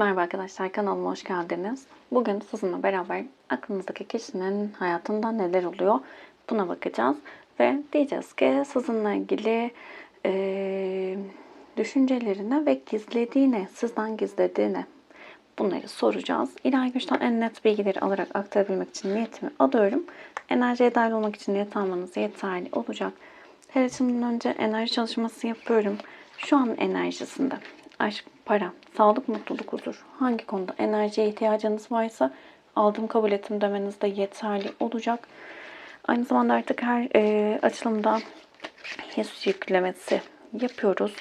Merhaba arkadaşlar kanalıma hoş geldiniz. Bugün sizinle beraber aklınızdaki kişinin hayatında neler oluyor buna bakacağız. Ve diyeceğiz ki sizinle ilgili eee düşüncelerini ve gizlediğini, sizden gizlediğini bunları soracağız. İlahi güçten en net bilgileri alarak aktarabilmek için niyetimi alıyorum. Enerjiye dahil olmak için niyet almanız yeterli olacak. Her açımdan önce enerji çalışması yapıyorum. Şu an enerjisinde aşk, para, sağlık, mutluluk, huzur. Hangi konuda enerjiye ihtiyacınız varsa aldım kabul ettim demeniz de yeterli olacak. Aynı zamanda artık her e, açılımda his yüklemesi yapıyoruz.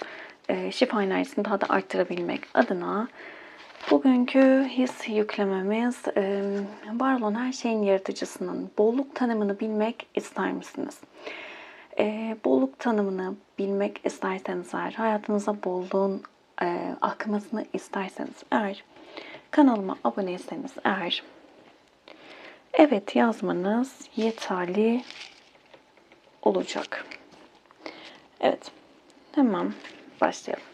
E, şifa enerjisini daha da arttırabilmek adına bugünkü his yüklememiz e, var olan her şeyin yaratıcısının bolluk tanımını bilmek ister misiniz? E, bolluk tanımını bilmek isterseniz eğer, hayatınıza bolluğun e, akmasını isterseniz eğer, kanalıma aboneyseniz eğer, evet yazmanız yeterli olacak. Evet, hemen başlayalım.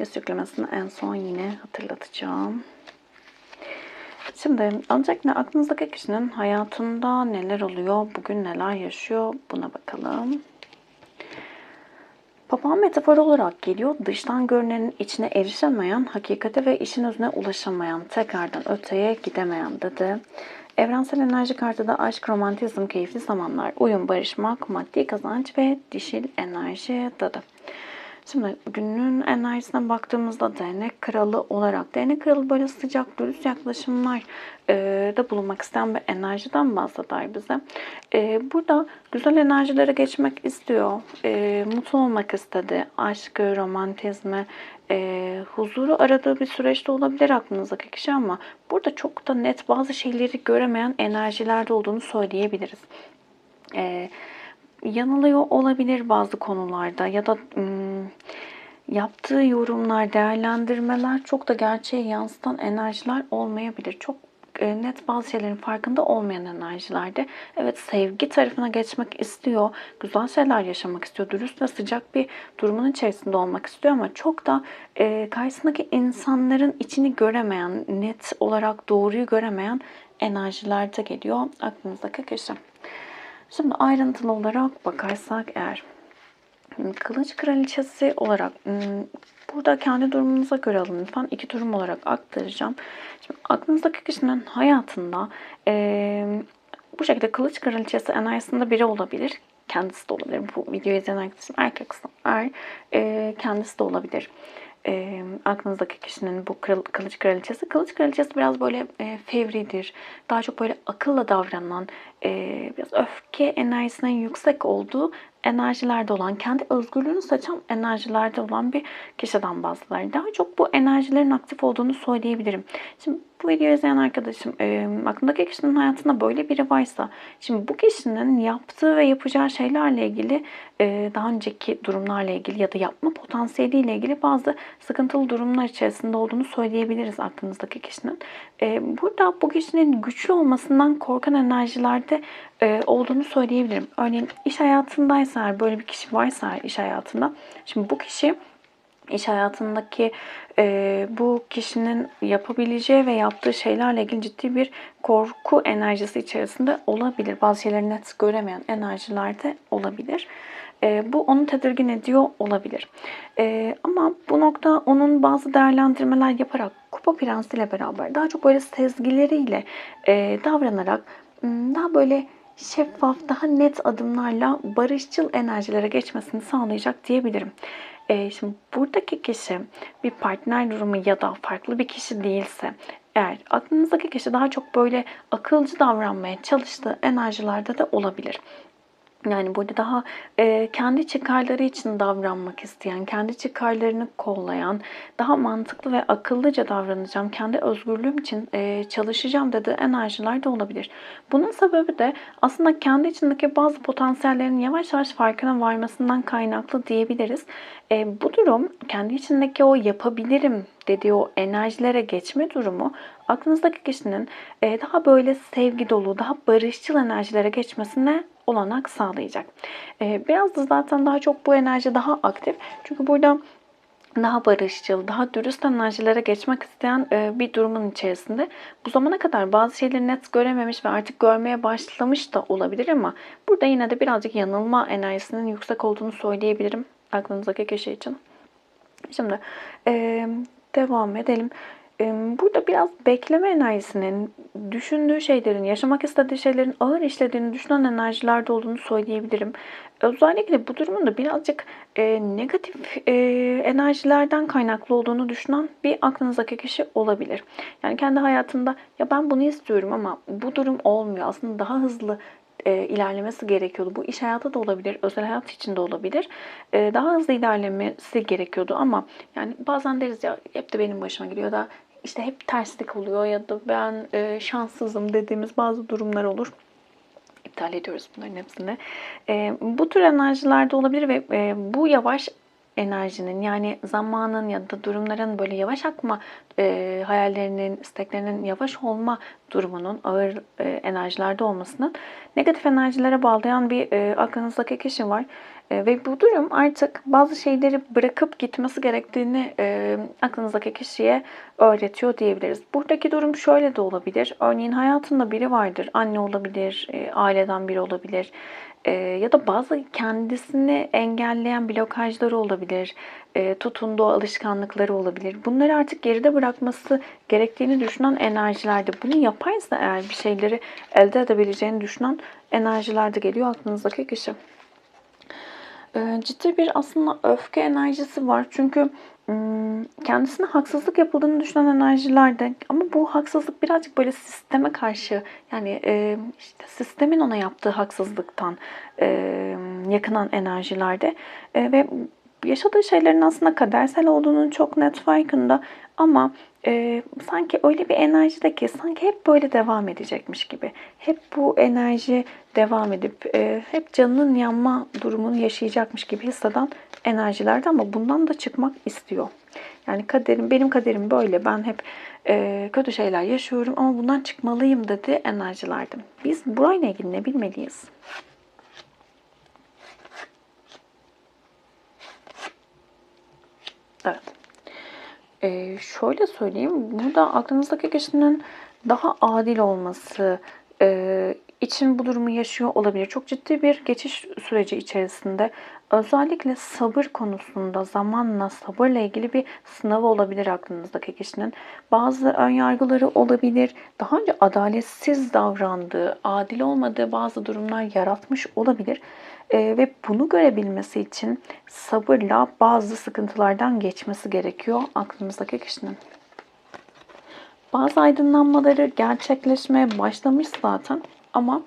His yüklemesini en son yine hatırlatacağım. Şimdi öncelikle aklınızdaki kişinin hayatında neler oluyor, bugün neler yaşıyor buna bakalım. Papağan metafor olarak geliyor. Dıştan görünenin içine erişemeyen, hakikate ve işin özüne ulaşamayan, tekrardan öteye gidemeyen dedi. Evrensel enerji kartı da aşk, romantizm, keyifli zamanlar, uyum, barışmak, maddi kazanç ve dişil enerji dedi. Şimdi günün enerjisine baktığımızda değnek kralı olarak, değnek kralı böyle sıcak, dürüst yaklaşımlar e, da bulunmak isteyen bir enerjiden bahseder bize. E, burada güzel enerjilere geçmek istiyor, e, mutlu olmak istedi, aşkı, romantizmi, e, huzuru aradığı bir süreçte olabilir aklınızdaki kişi ama burada çok da net bazı şeyleri göremeyen enerjilerde olduğunu söyleyebiliriz. Evet yanılıyor olabilir bazı konularda ya da yaptığı yorumlar, değerlendirmeler çok da gerçeği yansıtan enerjiler olmayabilir. Çok e, net bazı şeylerin farkında olmayan enerjilerde evet sevgi tarafına geçmek istiyor, güzel şeyler yaşamak istiyor, dürüst ve sıcak bir durumun içerisinde olmak istiyor ama çok da e, karşısındaki insanların içini göremeyen, net olarak doğruyu göremeyen enerjilerde geliyor aklınızdaki kişi. Şimdi ayrıntılı olarak bakarsak eğer kılıç kraliçesi olarak burada kendi durumunuza göre alın lütfen iki durum olarak aktaracağım. Şimdi aklınızdaki kişinin hayatında e, bu şekilde kılıç kraliçesi enerjisinde biri olabilir. Kendisi de olabilir. Bu videoyu izleyen arkadaşım erkek er, e, kendisi de olabilir aklınızdaki kişinin bu kral, kılıç kraliçesi. Kılıç kraliçesi biraz böyle e, fevridir. Daha çok böyle akılla davranan, e, biraz öfke enerjisinin yüksek olduğu enerjilerde olan, kendi özgürlüğünü saçan enerjilerde olan bir kişiden bahseder. Daha çok bu enerjilerin aktif olduğunu söyleyebilirim. Şimdi bu videoyu izleyen arkadaşım e, aklındaki kişinin hayatında böyle biri varsa şimdi bu kişinin yaptığı ve yapacağı şeylerle ilgili e, daha önceki durumlarla ilgili ya da yapma potansiyeliyle ilgili bazı sıkıntılı durumlar içerisinde olduğunu söyleyebiliriz aklınızdaki kişinin. E, burada bu kişinin güçlü olmasından korkan enerjilerde e, olduğunu söyleyebilirim. Örneğin iş hayatındaysa böyle bir kişi varsa iş hayatında şimdi bu kişi iş hayatındaki e, bu kişinin yapabileceği ve yaptığı şeylerle ilgili ciddi bir korku enerjisi içerisinde olabilir. Bazı şeyleri net göremeyen enerjilerde olabilir. E, bu onu tedirgin ediyor olabilir. E, ama bu nokta onun bazı değerlendirmeler yaparak Kupa Prensi ile beraber daha çok böyle sezgileriyle e, davranarak daha böyle şeffaf, daha net adımlarla barışçıl enerjilere geçmesini sağlayacak diyebilirim. E, şimdi buradaki kişi bir partner durumu ya da farklı bir kişi değilse eğer aklınızdaki kişi daha çok böyle akılcı davranmaya çalıştığı enerjilerde de olabilir. Yani burada daha e, kendi çıkarları için davranmak isteyen, kendi çıkarlarını kollayan, daha mantıklı ve akıllıca davranacağım, kendi özgürlüğüm için e, çalışacağım dediği enerjiler de olabilir. Bunun sebebi de aslında kendi içindeki bazı potansiyellerin yavaş yavaş farkına varmasından kaynaklı diyebiliriz. E, bu durum kendi içindeki o yapabilirim dediği o enerjilere geçme durumu aklınızdaki kişinin e, daha böyle sevgi dolu, daha barışçıl enerjilere geçmesine olanak sağlayacak. E, biraz da zaten daha çok bu enerji daha aktif. Çünkü burada daha barışçıl, daha dürüst enerjilere geçmek isteyen e, bir durumun içerisinde. Bu zamana kadar bazı şeyleri net görememiş ve artık görmeye başlamış da olabilir ama burada yine de birazcık yanılma enerjisinin yüksek olduğunu söyleyebilirim aklınızdaki kişi için. Şimdi e, devam edelim. Burada biraz bekleme enerjisinin, düşündüğü şeylerin, yaşamak istediği şeylerin ağır işlediğini düşünen enerjilerde olduğunu söyleyebilirim. Özellikle bu durumun da birazcık e, negatif e, enerjilerden kaynaklı olduğunu düşünen bir aklınızdaki kişi olabilir. Yani kendi hayatında ya ben bunu istiyorum ama bu durum olmuyor. Aslında daha hızlı e, ilerlemesi gerekiyordu. Bu iş hayatı da olabilir, özel hayat için de olabilir. E, daha hızlı ilerlemesi gerekiyordu ama yani bazen deriz ya hep de benim başıma geliyor da işte hep terslik oluyor ya da ben e, şanssızım dediğimiz bazı durumlar olur iptal ediyoruz bunların hepsini. E, bu tür enerjilerde olabilir ve e, bu yavaş enerjinin yani zamanın ya da durumların böyle yavaş akma e, hayallerinin, isteklerinin yavaş olma durumunun ağır e, enerjilerde olmasının negatif enerjilere bağlayan bir e, aklınızdaki kişi var. E, ve bu durum artık bazı şeyleri bırakıp gitmesi gerektiğini e, aklınızdaki kişiye öğretiyor diyebiliriz. Buradaki durum şöyle de olabilir. Örneğin hayatında biri vardır. Anne olabilir, e, aileden biri olabilir. E, ya da bazı kendisini engelleyen blokajları olabilir. E, tutunduğu alışkanlıkları olabilir. Bunları artık geride bırakması gerektiğini düşünen enerjilerde. Bunu yaparsa eğer bir şeyleri elde edebileceğini düşünen enerjilerde geliyor aklınızdaki kişi. Ee, ciddi bir aslında öfke enerjisi var. Çünkü kendisine haksızlık yapıldığını düşünen enerjilerde ama bu haksızlık birazcık böyle sisteme karşı yani işte sistemin ona yaptığı haksızlıktan e, yakınan enerjilerde ve yaşadığı şeylerin aslında kadersel olduğunun çok net farkında ama e, sanki öyle bir enerjide ki sanki hep böyle devam edecekmiş gibi. Hep bu enerji devam edip e, hep canının yanma durumunu yaşayacakmış gibi hisseden enerjilerde ama bundan da çıkmak istiyor. Yani kaderim benim kaderim böyle. Ben hep e, kötü şeyler yaşıyorum ama bundan çıkmalıyım dedi enerjilerde. Biz burayla ilgili ne bilmeliyiz? Ee, şöyle söyleyeyim. Burada aklınızdaki kişinin daha adil olması e, için bu durumu yaşıyor olabilir. Çok ciddi bir geçiş süreci içerisinde özellikle sabır konusunda zamanla sabırla ilgili bir sınavı olabilir aklınızdaki kişinin. Bazı ön yargıları olabilir. Daha önce adaletsiz davrandığı, adil olmadığı bazı durumlar yaratmış olabilir. E, ve bunu görebilmesi için sabırla bazı sıkıntılardan geçmesi gerekiyor aklımızdaki kişinin. Bazı aydınlanmaları gerçekleşmeye başlamış zaten ama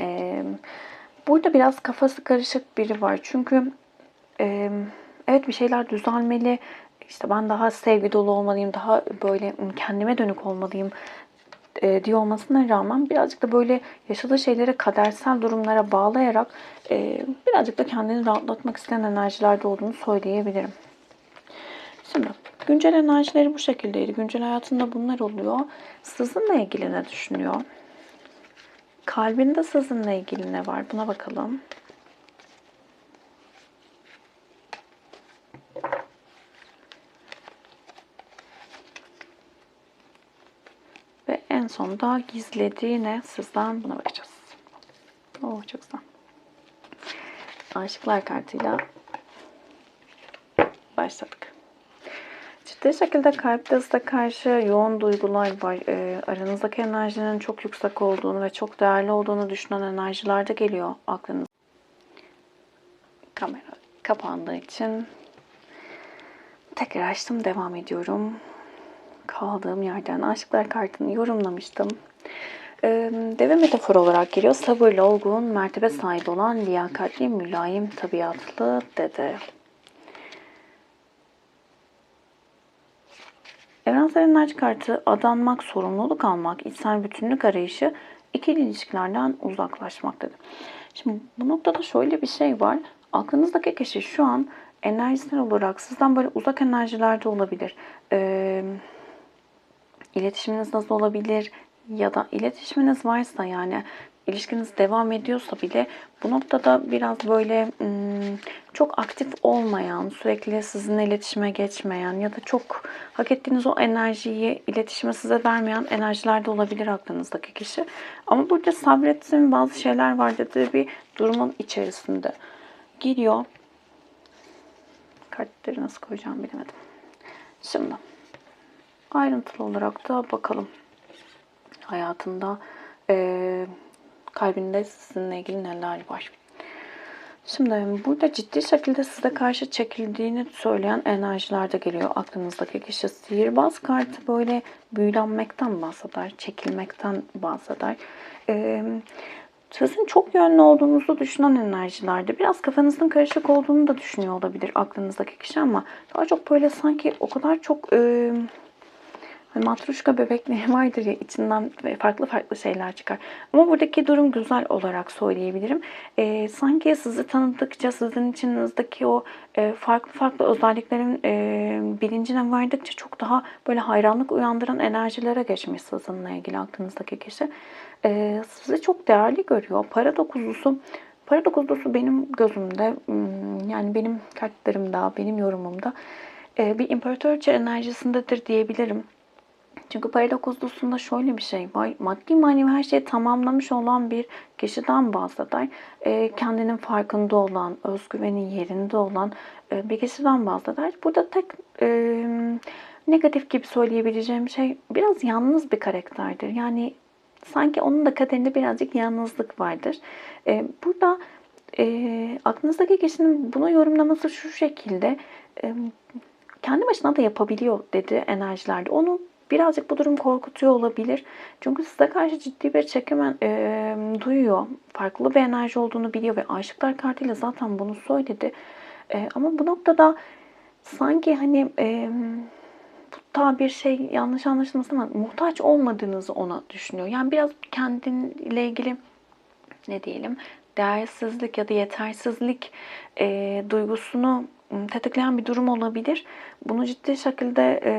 e, burada biraz kafası karışık biri var. Çünkü e, evet bir şeyler düzelmeli. İşte ben daha sevgi dolu olmalıyım, daha böyle kendime dönük olmalıyım e, olmasına rağmen birazcık da böyle yaşadığı şeyleri kadersel durumlara bağlayarak e, birazcık da kendini rahatlatmak isteyen enerjilerde olduğunu söyleyebilirim. Şimdi güncel enerjileri bu şekildeydi. Güncel hayatında bunlar oluyor. Sizinle ilgili ne düşünüyor? Kalbinde sizinle ilgili ne var? Buna bakalım. Sonunda gizlediği ne? Sizden buna bakacağız. Oh çok güzel. Aşıklar kartıyla başladık. Ciddi şekilde kalpte size karşı yoğun duygular var. E, aranızdaki enerjinin çok yüksek olduğunu ve çok değerli olduğunu düşünen enerjiler de geliyor aklınıza. Kamera kapandığı için tekrar açtım. Devam ediyorum. Kaldığım yerden aşklar kartını yorumlamıştım. E, deve metafor olarak geliyor. Sabırlı, olgun, mertebe sahibi olan, liyakatli, mülayim, tabiatlı dede. Evrensel enerji kartı adanmak, sorumluluk almak, içsel bütünlük arayışı ikili ilişkilerden uzaklaşmaktadır. Şimdi bu noktada şöyle bir şey var. Aklınızdaki kişi şu an enerjisel olarak sizden böyle uzak enerjilerde olabilir. Ee, iletişiminiz nasıl olabilir? Ya da iletişiminiz varsa yani ilişkiniz devam ediyorsa bile bu noktada biraz böyle hmm, çok aktif olmayan, sürekli sizinle iletişime geçmeyen ya da çok hak ettiğiniz o enerjiyi iletişime size vermeyen enerjilerde olabilir aklınızdaki kişi. Ama burada sabrettiğim bazı şeyler var dediği bir durumun içerisinde giriyor. Kartları nasıl koyacağım bilemedim. Şimdi ayrıntılı olarak da bakalım. Hayatında eee kalbinde sizinle ilgili neler var. Şimdi burada ciddi şekilde size karşı çekildiğini söyleyen enerjiler de geliyor aklınızdaki kişi. Sihirbaz kartı böyle büyülenmekten bahseder, çekilmekten bahseder. Ee, sizin çok yönlü olduğunuzu düşünen enerjilerde biraz kafanızın karışık olduğunu da düşünüyor olabilir aklınızdaki kişi ama daha çok böyle sanki o kadar çok... E, Hani matruşka bebekleri vardır ya içinden farklı farklı şeyler çıkar. Ama buradaki durum güzel olarak söyleyebilirim. E, sanki sizi tanıdıkça sizin içinizdeki o e, farklı farklı özelliklerin e, bilincine vardıkça çok daha böyle hayranlık uyandıran enerjilere geçmiş sizinle ilgili aklınızdaki kişi. E, sizi çok değerli görüyor. Para dokuzlusu Para dokuzlusu benim gözümde yani benim kartlarımda, benim yorumumda bir imparatorça enerjisindedir diyebilirim. Çünkü para dokuzlusunda şöyle bir şey var. Maddi manevi her şeyi tamamlamış olan bir kişiden bahseder. E, kendinin farkında olan, özgüvenin yerinde olan e, bir kişiden bahseder. Burada tek e, negatif gibi söyleyebileceğim şey biraz yalnız bir karakterdir. Yani sanki onun da kaderinde birazcık yalnızlık vardır. E, burada e, aklınızdaki kişinin bunu yorumlaması şu şekilde... E, kendi başına da yapabiliyor dedi enerjilerde. Onu Birazcık bu durum korkutuyor olabilir. Çünkü size karşı ciddi bir çekim e, duyuyor. Farklı bir enerji olduğunu biliyor ve aşıklar kartıyla zaten bunu söyledi. E, ama bu noktada sanki hani e, bu bir şey yanlış anlaşılmasın ama muhtaç olmadığınızı ona düşünüyor. Yani biraz kendinle ilgili ne diyelim değersizlik ya da yetersizlik e, duygusunu tetikleyen bir durum olabilir. Bunu ciddi şekilde e,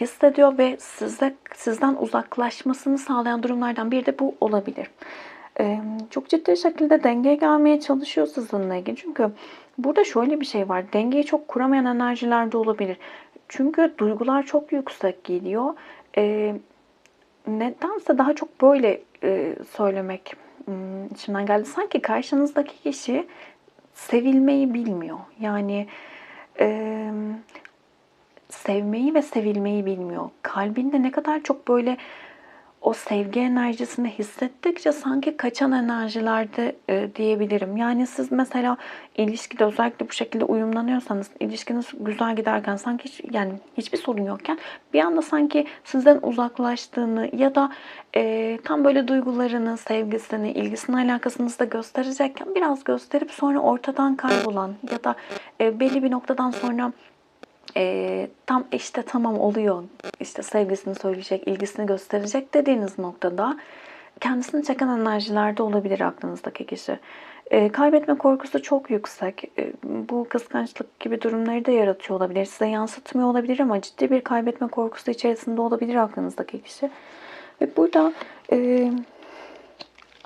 hissediyor ve size sizden uzaklaşmasını sağlayan durumlardan biri de bu olabilir. Ee, çok ciddi şekilde dengeye gelmeye çalışıyor sizinle ilgili. Çünkü burada şöyle bir şey var. Dengeyi çok kuramayan enerjiler de olabilir. Çünkü duygular çok yüksek geliyor. Ee, nedense daha çok böyle e, söylemek hmm, içimden geldi. Sanki karşınızdaki kişi sevilmeyi bilmiyor. Yani e, sevmeyi ve sevilmeyi bilmiyor. Kalbinde ne kadar çok böyle o sevgi enerjisini hissettikçe sanki kaçan enerjilerde e, diyebilirim. Yani siz mesela ilişkide özellikle bu şekilde uyumlanıyorsanız, ilişkiniz güzel giderken sanki hiç, yani hiçbir sorun yokken bir anda sanki sizden uzaklaştığını ya da e, tam böyle duygularını, sevgisini, ilgisini, alakasını da gösterecekken biraz gösterip sonra ortadan kaybolan ya da e, belli bir noktadan sonra e, tam işte tamam oluyor işte sevgisini söyleyecek, ilgisini gösterecek dediğiniz noktada kendisini çeken enerjilerde olabilir aklınızdaki kişi. E, kaybetme korkusu çok yüksek. E, bu kıskançlık gibi durumları da yaratıyor olabilir. Size yansıtmıyor olabilir ama ciddi bir kaybetme korkusu içerisinde olabilir aklınızdaki kişi. Ve burada e,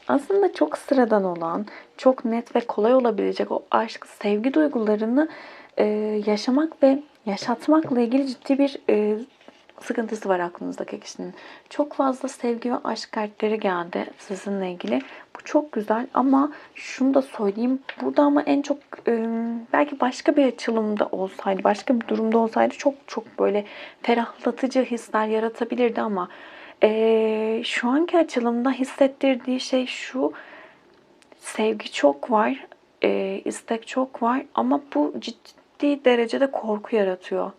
aslında çok sıradan olan, çok net ve kolay olabilecek o aşk, sevgi duygularını e, yaşamak ve yaşatmakla ilgili ciddi bir e, sıkıntısı var aklınızdaki kişinin. Çok fazla sevgi ve aşk kartları geldi sizinle ilgili. Bu çok güzel ama şunu da söyleyeyim. Burada ama en çok e, belki başka bir açılımda olsaydı, başka bir durumda olsaydı çok çok böyle ferahlatıcı hisler yaratabilirdi ama e, şu anki açılımda hissettirdiği şey şu. Sevgi çok var, e, istek çok var ama bu ciddi ciddi derecede korku yaratıyor.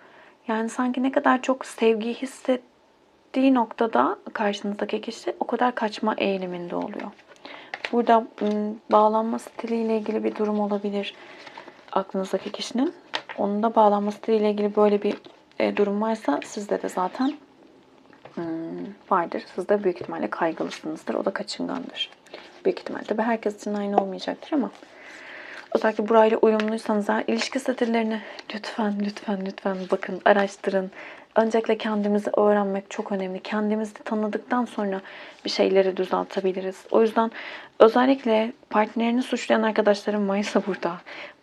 Yani sanki ne kadar çok sevgiyi hissettiği noktada karşınızdaki kişi o kadar kaçma eğiliminde oluyor. Burada bağlanma stiliyle ilgili bir durum olabilir aklınızdaki kişinin. Onun da bağlanma stiliyle ilgili böyle bir e, durum varsa sizde de zaten vardır. Siz de büyük ihtimalle kaygılısınızdır. O da kaçıngandır. Büyük ihtimalle. Tabii herkes için aynı olmayacaktır ama Özellikle burayla uyumluysanız eğer ilişki stillerini lütfen lütfen lütfen bakın, araştırın. Öncelikle kendimizi öğrenmek çok önemli. Kendimizi tanıdıktan sonra bir şeyleri düzeltebiliriz. O yüzden özellikle partnerini suçlayan arkadaşlarım varsa burada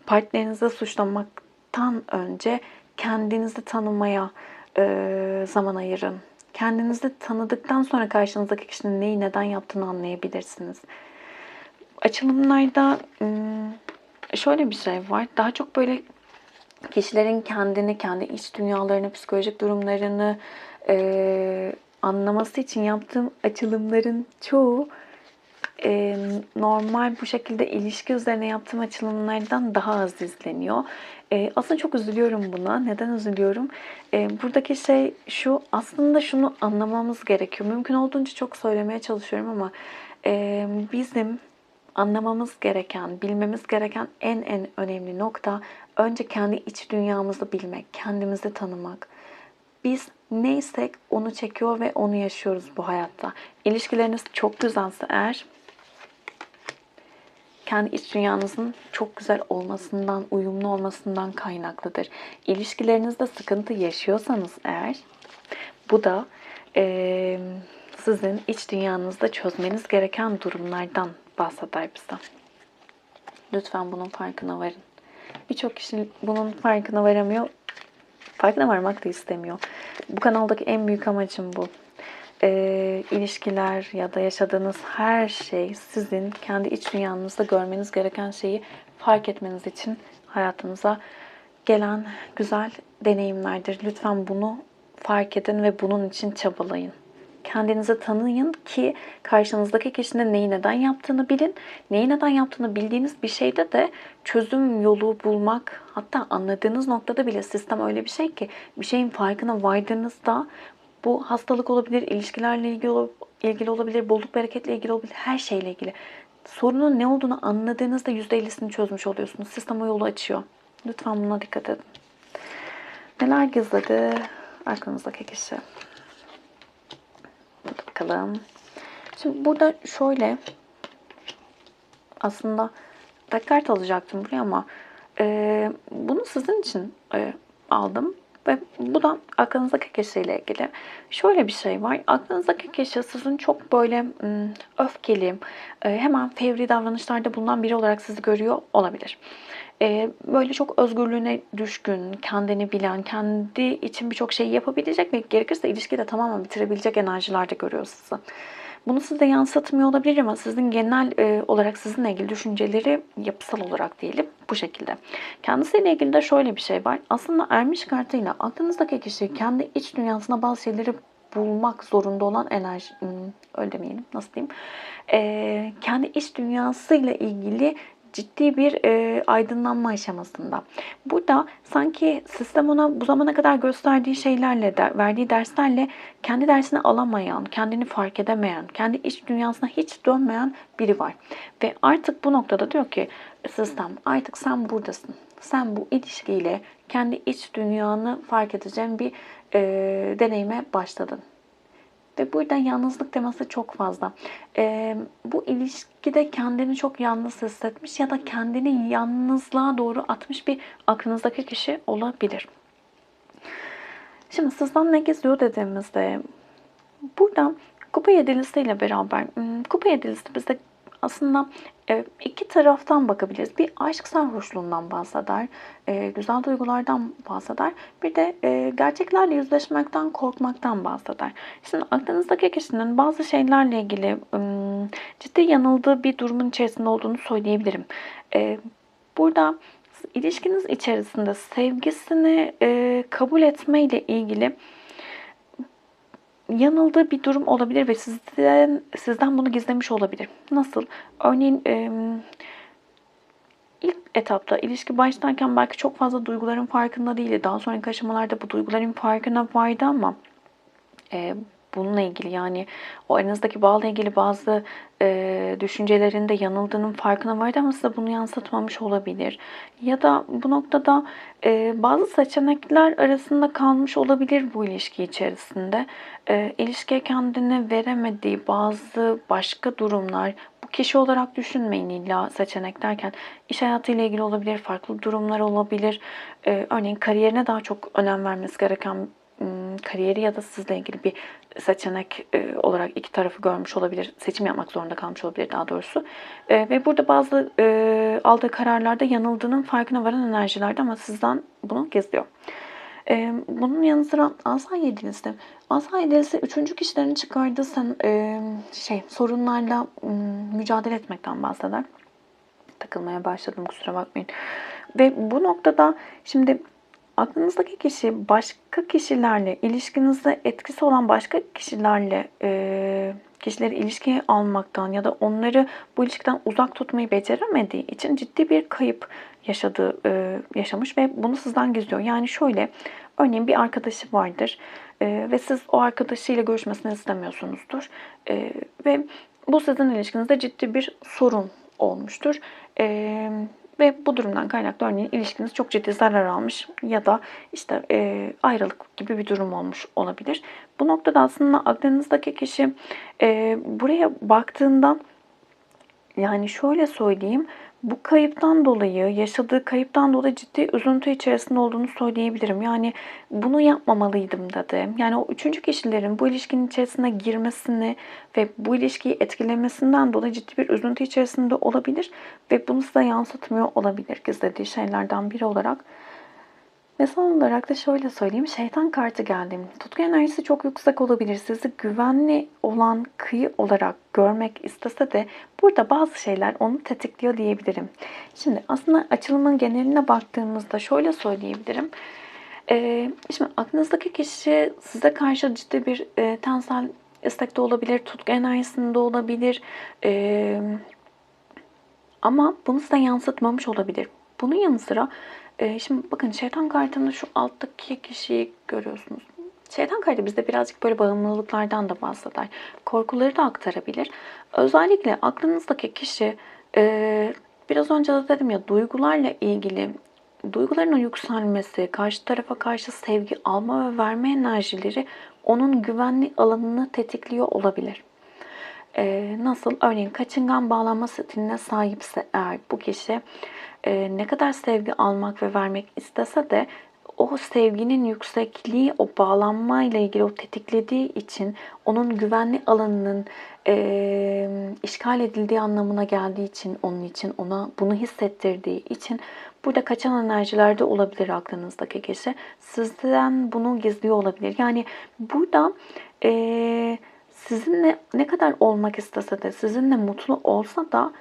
partnerinizi suçlamaktan önce kendinizi tanımaya e, zaman ayırın. Kendinizi tanıdıktan sonra karşınızdaki kişinin neyi neden yaptığını anlayabilirsiniz. Açılımlarda ım, şöyle bir şey var. Daha çok böyle kişilerin kendini, kendi iç dünyalarını, psikolojik durumlarını e, anlaması için yaptığım açılımların çoğu e, normal bu şekilde ilişki üzerine yaptığım açılımlardan daha az izleniyor. E, aslında çok üzülüyorum buna. Neden üzülüyorum? E, buradaki şey şu, aslında şunu anlamamız gerekiyor. Mümkün olduğunca çok söylemeye çalışıyorum ama e, bizim anlamamız gereken, bilmemiz gereken en en önemli nokta önce kendi iç dünyamızı bilmek, kendimizi tanımak. Biz neysek onu çekiyor ve onu yaşıyoruz bu hayatta. İlişkileriniz çok güzelse eğer kendi iç dünyanızın çok güzel olmasından, uyumlu olmasından kaynaklıdır. İlişkilerinizde sıkıntı yaşıyorsanız eğer bu da e, sizin iç dünyanızda çözmeniz gereken durumlardan bahseder bize. Lütfen bunun farkına varın. Birçok kişi bunun farkına varamıyor. Farkına varmak da istemiyor. Bu kanaldaki en büyük amacım bu. E, ilişkiler ya da yaşadığınız her şey sizin kendi iç dünyanızda görmeniz gereken şeyi fark etmeniz için hayatınıza gelen güzel deneyimlerdir. Lütfen bunu fark edin ve bunun için çabalayın. Kendinizi tanıyın ki karşınızdaki kişinin neyi neden yaptığını bilin. Neyi neden yaptığını bildiğiniz bir şeyde de çözüm yolu bulmak hatta anladığınız noktada bile sistem öyle bir şey ki bir şeyin farkına vardığınızda bu hastalık olabilir, ilişkilerle ilgili, olabilir, bolluk bereketle ilgili olabilir, her şeyle ilgili. Sorunun ne olduğunu anladığınızda %50'sini çözmüş oluyorsunuz. Sistem o yolu açıyor. Lütfen buna dikkat edin. Neler gizledi aklınızdaki kişi? Bakalım. Şimdi burada şöyle aslında tek kart alacaktım buraya ama e, bunu sizin için e, aldım. Ve bu da aklınızdaki kişiyle ilgili. Şöyle bir şey var. Aklınızdaki kişi sizin çok böyle öfkeli, hemen fevri davranışlarda bulunan biri olarak sizi görüyor olabilir. Böyle çok özgürlüğüne düşkün, kendini bilen, kendi için birçok şeyi yapabilecek ve gerekirse ilişkiyi de tamamen bitirebilecek enerjilerde görüyor sizi. Bunu size yansıtmıyor olabilir ama sizin genel e, olarak sizinle ilgili düşünceleri yapısal olarak diyelim bu şekilde. Kendisiyle ilgili de şöyle bir şey var. Aslında ermiş kartıyla aklınızdaki kişi kendi iç dünyasına bazı şeyleri bulmak zorunda olan enerji, hmm, öyle demeyelim, nasıl diyeyim, e, kendi iç dünyasıyla ilgili ciddi bir e, aydınlanma aşamasında. Burada sanki sistem ona bu zamana kadar gösterdiği şeylerle, de, verdiği derslerle kendi dersini alamayan, kendini fark edemeyen, kendi iç dünyasına hiç dönmeyen biri var. Ve artık bu noktada diyor ki sistem artık sen buradasın. Sen bu ilişkiyle kendi iç dünyanı fark edeceğin bir e, deneyime başladın. Ve burada yalnızlık teması çok fazla. Ee, bu ilişkide kendini çok yalnız hissetmiş ya da kendini yalnızlığa doğru atmış bir aklınızdaki kişi olabilir. Şimdi sizden ne gizliyor dediğimizde burada kupa yedilisiyle beraber hmm, kupa yedilisi bizde aslında e, iki taraftan bakabiliriz. Bir aşk sarhoşluğundan bahseder, e, güzel duygulardan bahseder. Bir de e, gerçeklerle yüzleşmekten, korkmaktan bahseder. Şimdi aklınızdaki kişinin bazı şeylerle ilgili ciddi yanıldığı bir durumun içerisinde olduğunu söyleyebilirim. Burada ilişkiniz içerisinde sevgisini kabul etmeyle ilgili yanıldığı bir durum olabilir ve sizden sizden bunu gizlemiş olabilir. Nasıl? Örneğin e, ilk etapta ilişki başlarken belki çok fazla duyguların farkında değildi. Daha sonraki aşamalarda bu duyguların farkına vardı ama e, bununla ilgili yani o aranızdaki bağla ilgili bazı e, düşüncelerinde yanıldığının farkına vardı ama size bunu yansıtmamış olabilir. Ya da bu noktada e, bazı seçenekler arasında kalmış olabilir bu ilişki içerisinde. E, ilişkiye kendine veremediği bazı başka durumlar bu kişi olarak düşünmeyin illa seçenek derken. iş hayatıyla ilgili olabilir, farklı durumlar olabilir. Ee, örneğin kariyerine daha çok önem vermesi gereken kariyeri ya da sizle ilgili bir seçenek e, olarak iki tarafı görmüş olabilir. Seçim yapmak zorunda kalmış olabilir daha doğrusu. Ve burada bazı e, aldığı kararlarda yanıldığının farkına varan enerjilerde ama sizden bunu gizliyor. Bunun yanı sıra Asa yedinizde. Asa yedinizde üçüncü kişilerin çıkardığı sen, şey sorunlarla mücadele etmekten bahseder. Takılmaya başladım kusura bakmayın. Ve bu noktada şimdi aklınızdaki kişi başka kişilerle ilişkinizde etkisi olan başka kişilerle e, kişileri ilişkiye almaktan ya da onları bu ilişkiden uzak tutmayı beceremediği için ciddi bir kayıp yaşadığı e, yaşamış ve bunu sizden gizliyor. Yani şöyle örneğin bir arkadaşı vardır e, ve siz o arkadaşıyla görüşmesini istemiyorsunuzdur E, ve bu sizin ilişkinizde ciddi bir sorun olmuştur. E, ve bu durumdan kaynaklı örneğin ilişkiniz çok ciddi zarar almış ya da işte e, ayrılık gibi bir durum olmuş olabilir. Bu noktada aslında aklınızdaki kişi e, buraya baktığında yani şöyle söyleyeyim bu kayıptan dolayı, yaşadığı kayıptan dolayı ciddi üzüntü içerisinde olduğunu söyleyebilirim. Yani bunu yapmamalıydım dedi. Yani o üçüncü kişilerin bu ilişkinin içerisine girmesini ve bu ilişkiyi etkilemesinden dolayı ciddi bir üzüntü içerisinde olabilir. Ve bunu size yansıtmıyor olabilir gizlediği şeylerden biri olarak. Ve son olarak da şöyle söyleyeyim. Şeytan kartı geldi. Tutku enerjisi çok yüksek olabilir. Sizi güvenli olan kıyı olarak görmek istese de burada bazı şeyler onu tetikliyor diyebilirim. Şimdi aslında açılımın geneline baktığımızda şöyle söyleyebilirim. Ee, şimdi aklınızdaki kişi size karşı ciddi bir e, tensel istekte olabilir, tutku enerjisinde olabilir. Ee, ama bunu size yansıtmamış olabilir. Bunun yanı sıra e, şimdi bakın şeytan kartında şu alttaki kişiyi görüyorsunuz. Şeytan kartı bizde birazcık böyle bağımlılıklardan da bahseder. Korkuları da aktarabilir. Özellikle aklınızdaki kişi e, biraz önce de dedim ya duygularla ilgili duyguların o yükselmesi, karşı tarafa karşı sevgi alma ve verme enerjileri onun güvenli alanını tetikliyor olabilir. Ee, nasıl? Örneğin kaçıngan bağlanma stiline sahipse eğer bu kişi e, ne kadar sevgi almak ve vermek istese de o sevginin yüksekliği o bağlanma ile ilgili o tetiklediği için onun güvenli alanının e, işgal edildiği anlamına geldiği için onun için ona bunu hissettirdiği için burada kaçan enerjilerde olabilir aklınızdaki kişi. Sizden bunu gizliyor olabilir. Yani burada e, sizinle ne kadar olmak istese de sizinle mutlu olsa da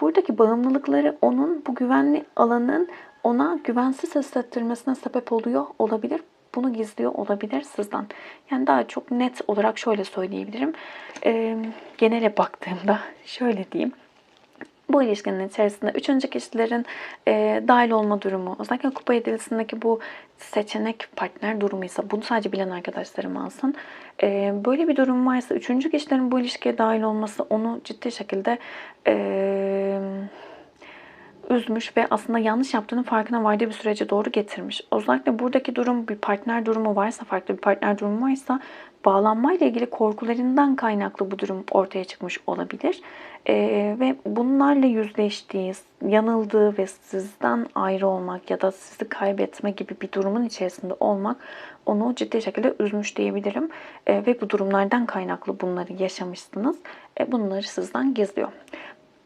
buradaki bağımlılıkları onun bu güvenli alanın ona güvensiz hissettirmesine sebep oluyor olabilir. Bunu gizliyor olabilir sizden. Yani daha çok net olarak şöyle söyleyebilirim. Genele baktığımda şöyle diyeyim bu ilişkinin içerisinde üçüncü kişilerin e, dahil olma durumu, özellikle kupa yedilisindeki bu seçenek partner durumuysa, bunu sadece bilen arkadaşlarım alsın. E, böyle bir durum varsa üçüncü kişilerin bu ilişkiye dahil olması onu ciddi şekilde e, üzmüş ve aslında yanlış yaptığının farkına vardığı bir sürece doğru getirmiş. Özellikle buradaki durum bir partner durumu varsa, farklı bir partner durumu varsa bağlanmayla ilgili korkularından kaynaklı bu durum ortaya çıkmış olabilir. Ee, ve bunlarla yüzleştiği, yanıldığı ve sizden ayrı olmak ya da sizi kaybetme gibi bir durumun içerisinde olmak onu ciddi şekilde üzmüş diyebilirim. Ee, ve bu durumlardan kaynaklı bunları yaşamışsınız. Ee, bunları sizden gizliyor.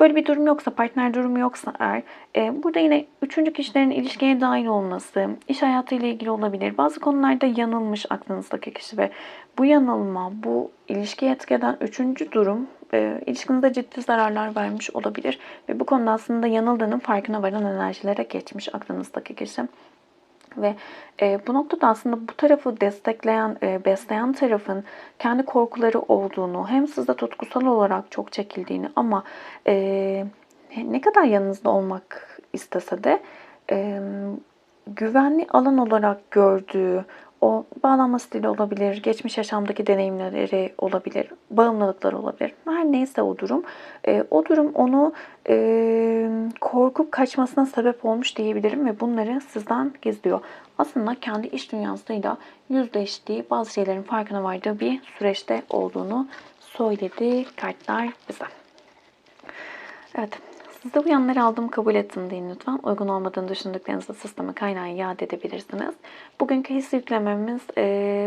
Böyle bir durum yoksa, partner durumu yoksa eğer, e, burada yine üçüncü kişilerin ilişkiye dahil olması, iş hayatıyla ilgili olabilir. Bazı konularda yanılmış aklınızdaki kişi ve bu yanılma, bu ilişkiye etki eden üçüncü durum e, ilişkinize ciddi zararlar vermiş olabilir. Ve bu konuda aslında yanıldığının farkına varan enerjilere geçmiş aklınızdaki kişi. Ve e, bu noktada aslında bu tarafı destekleyen, e, besleyen tarafın kendi korkuları olduğunu, hem sizde tutkusal olarak çok çekildiğini ama e, ne kadar yanınızda olmak istese de e, güvenli alan olarak gördüğü, o bağlanma stili olabilir, geçmiş yaşamdaki deneyimleri olabilir, bağımlılıklar olabilir. Her neyse o durum. E, o durum onu e, korkup kaçmasına sebep olmuş diyebilirim ve bunları sizden gizliyor. Aslında kendi iş dünyasıyla yüzleştiği bazı şeylerin farkına vardığı bir süreçte olduğunu söyledi kartlar bize. Evet. Sizde uyanları aldım kabul ettim deyin lütfen. Uygun olmadığını düşündüklerinizi sisteme kaynağı iade edebilirsiniz. Bugünkü his yüklememiz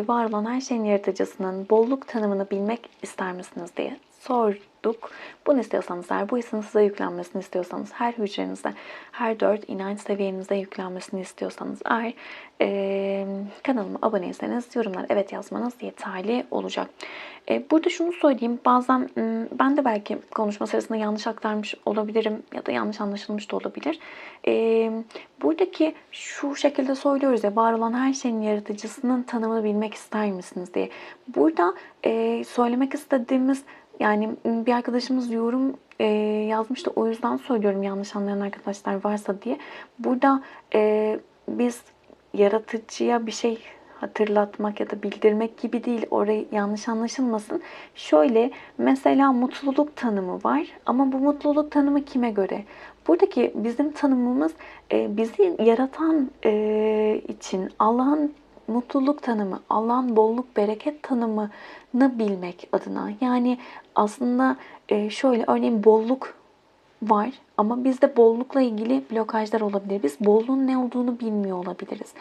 var olan her şeyin yaratıcısının bolluk tanımını bilmek ister misiniz diye sorduk. Bunu istiyorsanız eğer bu hissin size yüklenmesini istiyorsanız her hücrenizde her dört inanç seviyenizde yüklenmesini istiyorsanız eğer eee kanalıma aboneyseniz yorumlar evet yazmanız yeterli olacak. E, burada şunu söyleyeyim. Bazen ben de belki konuşma sırasında yanlış aktarmış olabilirim ya da yanlış anlaşılmış da olabilir. E, buradaki şu şekilde söylüyoruz ya var olan her şeyin yaratıcısının tanımını bilmek ister misiniz diye. Burada e, söylemek istediğimiz yani bir arkadaşımız yorum e, yazmıştı. O yüzden söylüyorum yanlış anlayan arkadaşlar varsa diye. Burada e, biz yaratıcıya bir şey hatırlatmak ya da bildirmek gibi değil. Orayı yanlış anlaşılmasın. Şöyle mesela mutluluk tanımı var ama bu mutluluk tanımı kime göre? Buradaki bizim tanımımız e, bizi yaratan e, için Allah'ın mutluluk tanımı, Allah'ın bolluk, bereket tanımını bilmek adına. Yani aslında e, şöyle örneğin bolluk var ama bizde bollukla ilgili blokajlar olabilir. Biz bolluğun ne olduğunu bilmiyor olabiliriz.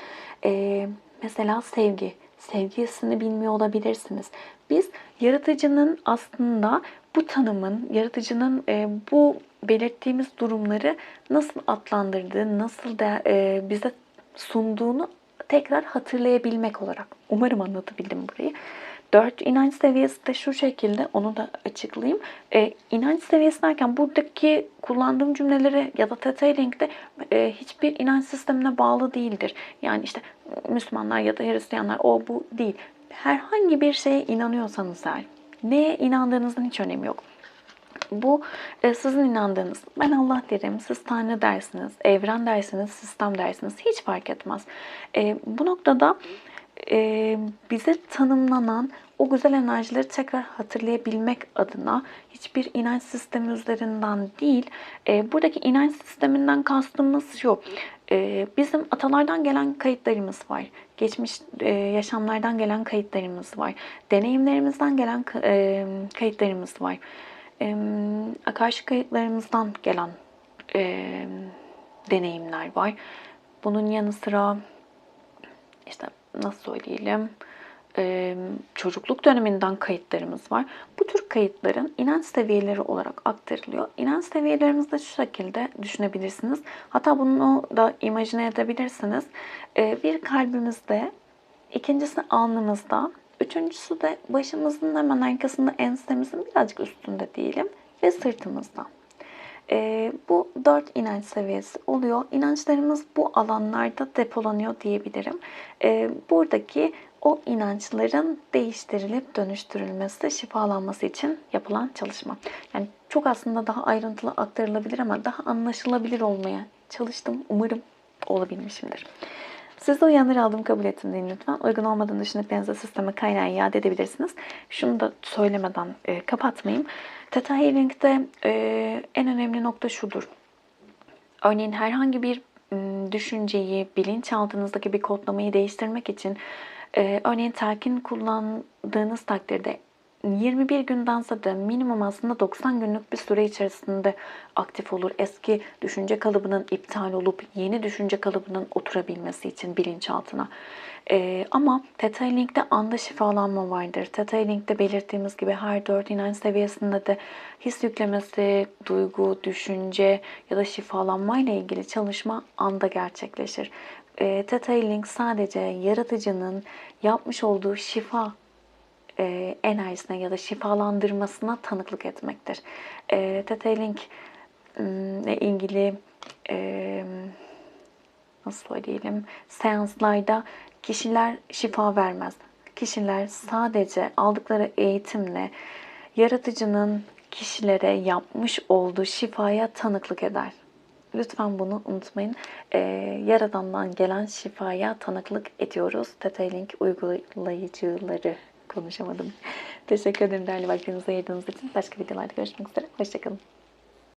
Ee, mesela sevgi. Sevgi hissini bilmiyor olabilirsiniz. Biz yaratıcının aslında bu tanımın, yaratıcının e, bu belirttiğimiz durumları nasıl adlandırdığı, nasıl da e, bize sunduğunu tekrar hatırlayabilmek olarak. Umarım anlatabildim burayı. Dört inanç seviyesi de şu şekilde onu da açıklayayım. E, inanç seviyesi derken buradaki kullandığım cümleleri ya da Tetairing'de e, hiçbir inanç sistemine bağlı değildir. Yani işte Müslümanlar ya da Hristiyanlar o bu değil. Herhangi bir şeye inanıyorsanız eğer, neye inandığınızın hiç önemi yok. Bu e, sizin inandığınız. Ben Allah derim, siz Tanrı dersiniz, evren dersiniz, sistem dersiniz. Hiç fark etmez. E, bu noktada e, bize tanımlanan o güzel enerjileri tekrar hatırlayabilmek adına hiçbir inanç sistemi üzerinden değil, e, buradaki inanç sisteminden kastımız şu. E, bizim atalardan gelen kayıtlarımız var. Geçmiş e, yaşamlardan gelen kayıtlarımız var. Deneyimlerimizden gelen e, kayıtlarımız var. E, akarşı kayıtlarımızdan gelen e, deneyimler var. Bunun yanı sıra işte nasıl söyleyelim e, çocukluk döneminden kayıtlarımız var. Bu tür kayıtların inanç seviyeleri olarak aktarılıyor. İnanç seviyelerimizi de şu şekilde düşünebilirsiniz. Hatta bunu da imajine edebilirsiniz. E, bir kalbimizde, ikincisi alnımızda, üçüncüsü de başımızın hemen arkasında ensemizin birazcık üstünde diyelim ve sırtımızda. E, bu dört inanç seviyesi oluyor. İnançlarımız bu alanlarda depolanıyor diyebilirim. E, buradaki o inançların değiştirilip dönüştürülmesi, şifalanması için yapılan çalışma. Yani çok aslında daha ayrıntılı aktarılabilir ama daha anlaşılabilir olmaya çalıştım. Umarım olabilmişimdir. Siz de uyanır aldım kabul ettim deyin lütfen. Uygun olmadığını düşündüklerinizi sisteme kaynağı iade edebilirsiniz. Şunu da söylemeden e, kapatmayayım. Theta Healing'de e, en önemli nokta şudur. Örneğin herhangi bir düşünceyi, bilinçaltınızdaki bir kodlamayı değiştirmek için e, örneğin telkin kullandığınız takdirde 21 gündense de minimum aslında 90 günlük bir süre içerisinde aktif olur. Eski düşünce kalıbının iptal olup yeni düşünce kalıbının oturabilmesi için bilinçaltına. Ee, ama Theta Healing'de anda şifalanma vardır. Theta Healing'de belirttiğimiz gibi her dört inanç seviyesinde de his yüklemesi, duygu, düşünce ya da şifalanma ile ilgili çalışma anda gerçekleşir. E, Theta Healing sadece yaratıcının yapmış olduğu şifa e, enerjisine ya da şifalandırmasına tanıklık etmektir. E, Theta Healing ile ilgili e, nasıl söyleyelim seanslarda kişiler şifa vermez. Kişiler sadece aldıkları eğitimle yaratıcının kişilere yapmış olduğu şifaya tanıklık eder. Lütfen bunu unutmayın. Ee, Yaradan'dan gelen şifaya tanıklık ediyoruz. Detailing uygulayıcıları konuşamadım. Teşekkür ederim değerli vaktinizi ayırdığınız için. Başka videolarda görüşmek üzere. Hoşçakalın.